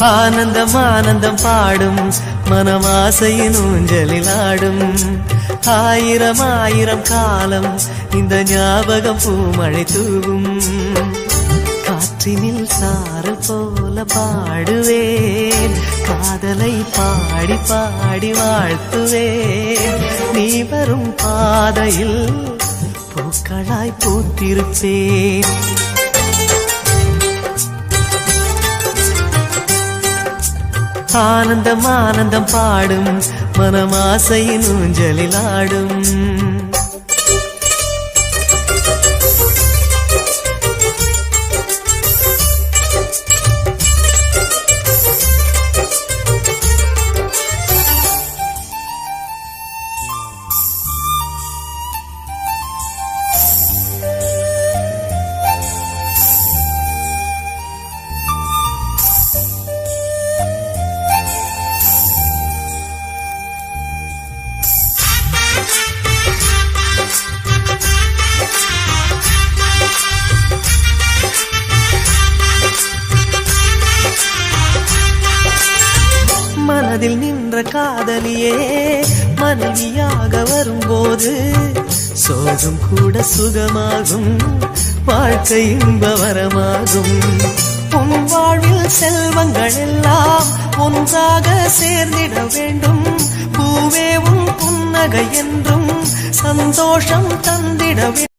ஆனந்தம் ஆனந்தம் பாடும் மனமாசையின் ஊஞ்சலில் ஆடும். ஆயிரம் ஆயிரம் காலம் இந்த ஞாபகம் பூமழை தூவும். காற்றினில் சாறு போல பாடுவேன் காதலை பாடி பாடி வாழ்த்துவேன். நீ வரும் பாதையில் பூக்களாய் பூத்திருப்பேன். ஆனந்தம் ஆனந்தம் பாடும் மனமாசையின் ஊஞ்சலில் ஆடும். மனதில் நின்ற காதலியே மனைவியாக வரும்போது சோகம் கூட சுகமாகும் வாழ்க்கை இன்பவரமாகும் உன் வாழ்வில் செல்வங்கள் எல்லாம் ஒன்றாக சேர்ந்திட வேண்டும். பூவே உன் புன்னகை என்றும் சந்தோஷம் தந்திட வேண்டும்.